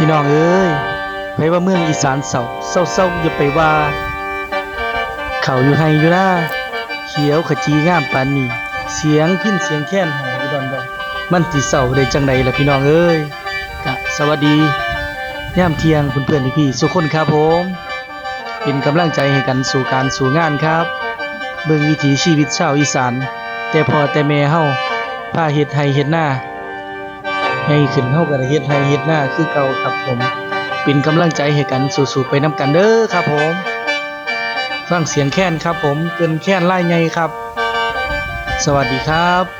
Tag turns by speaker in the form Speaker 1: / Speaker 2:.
Speaker 1: พี่น้องเอ้ยไปว่าเมืองอีสานเศร้าเศร้าเศร้าอย่าไปว่า เขาอยู่ให้อยู่นะเขียวขจีงามปานนี้เสียงพินเสียงแค้นหายดอนดอนมันสิเศร้าได้จังใดล่ะพี่น้องเอ้ยกะสวัสดียามเที่ยงเพื่อนๆพี่ๆทุกคนครับผม เป็นกำลังใจให้กันสู่การสู่งานครับ เบิ่งวิถีชีวิตชาวอีสาน แต่พอแต่แม่เฮาพาเฮ็ดไร่เฮ็ดนา ให้ขึ้นเท่ากับเฮ็ดให้เฮ็ดนาคือเก่าครับผมเป็นกำลังใจให้กันสู้ๆไปนํกันเด้อครับผมฟังเสียงแค้นครับผมเกินแค้นไล่ไงครับ สวัสดีครับ